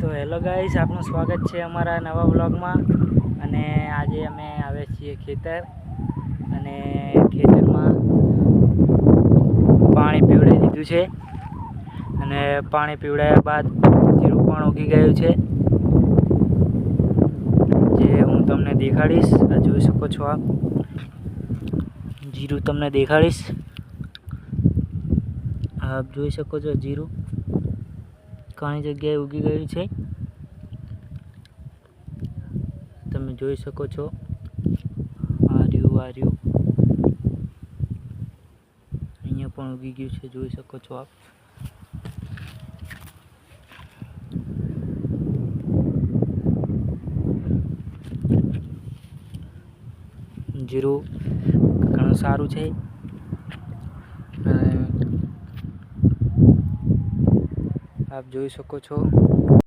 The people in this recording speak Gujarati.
તો હેલો ગાઈસ, આપનું સ્વાગત છે અમારા નવા બ્લોગમાં અને આજે અમે આવ્યા છીએ ખેતર. અને ખેતરમાં પાણી પીવડાવી દીધું છે. અને પાણી પીવડાવ્યા બાદ જીરું પણ ઉગી ગયું છે. જે હું તમને દેખાડીશ જોઈ શકો છો આપ. જીરું તમને દેખાડીશ. આપ જોઈ શકો છો જીરું. ઘણી જગ્યાએ ઉગી ગયું છે. તમે જોઈ શકો છો. આર્યું રહ્યું અહીંયા પણ ઉગી ગયું છે, જોઈ શકો છો આપ. જીરું ઘણું સારું છે અને આપ જોઈ શકો છો.